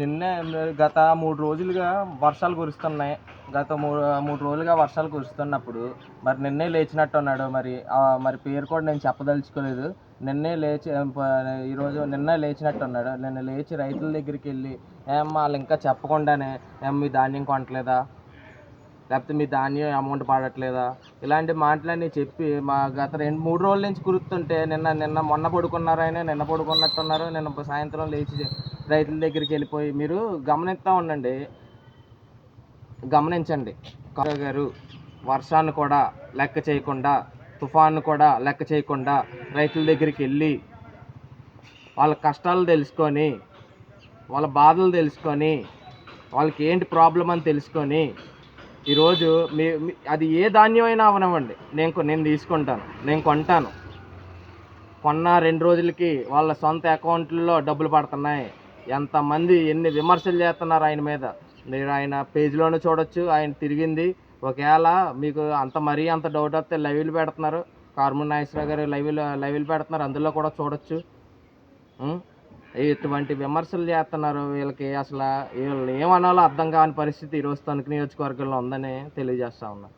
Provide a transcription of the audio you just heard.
నిన్నే గత మూడు రోజులుగా వర్షాలు కురుస్తున్నాయి. గత మూడు మూడు రోజులుగా వర్షాలు కురుస్తున్నప్పుడు మరి నిన్నే లేచినట్టు ఉన్నాడు మరి మరి పేరు కూడా నేను చెప్పదలుచుకోలేదు. నిన్నే లేచి ఈరోజు నిన్నే లేచినట్టు ఉన్నాడు నిన్న లేచి రైతుల దగ్గరికి వెళ్ళి ఏం వాళ్ళు ఇంకా చెప్పకుండానే ఏం మీ ధాన్యం కొనట్లేదా? లేకపోతే మీ ధాన్యం అమౌంట్ పడట్లేదా? ఇలాంటి మాటలన్నీ చెప్పి మా గత రెండు మూడు రోజుల నుంచి కురుతుంటే నిన్న నిన్న మొన్న పడుకున్నారు ఆయన నిన్న పడుకున్నట్టున్నారు. నిన్న సాయంత్రం లేచి రైతుల దగ్గరికి వెళ్ళిపోయి మీరు గమనిస్తూ ఉండండి. గమనించండి. కాకా గారు వర్షాన్ని కూడా లెక్క చేయకుండా తుఫాన్ను కూడా లెక్క చేయకుండా రైతుల దగ్గరికి వెళ్ళి వాళ్ళ కష్టాలు తెలుసుకొని వాళ్ళ బాధలు తెలుసుకొని వాళ్ళకి ఏంటి ప్రాబ్లం అని తెలుసుకొని ఈరోజు మీ అది ఏ ధాన్యం అయినా అవనివ్వండి. నేను నేను తీసుకుంటాను. నేను కొంటాను. కొన్న రెండు రోజులకి వాళ్ళ సొంత అకౌంట్లలో డబ్బులు పడుతున్నాయి. ఎంతమంది ఎన్ని విమర్శలు చేస్తున్నారు ఆయన మీద? మీరు ఆయన పేజీలోనే చూడొచ్చు ఆయన తిరిగింది. ఒకవేళ మీకు అంత మరీ అంత డౌట్ వస్తే లైవ్లు పెడుతున్నారు. కార్మూర్ నాగేశ్వరరావు గారు లైవ్లు లైవ్లు పెడుతున్నారు. అందులో కూడా చూడొచ్చు. ఇటువంటి విమర్శలు చేస్తున్నారు? వీళ్ళకి అసలు వీళ్ళు ఏమనాలో అర్థం కాని పరిస్థితి ఈరోజు తణుకు నియోజకవర్గంలో ఉందని తెలియజేస్తా ఉన్నా.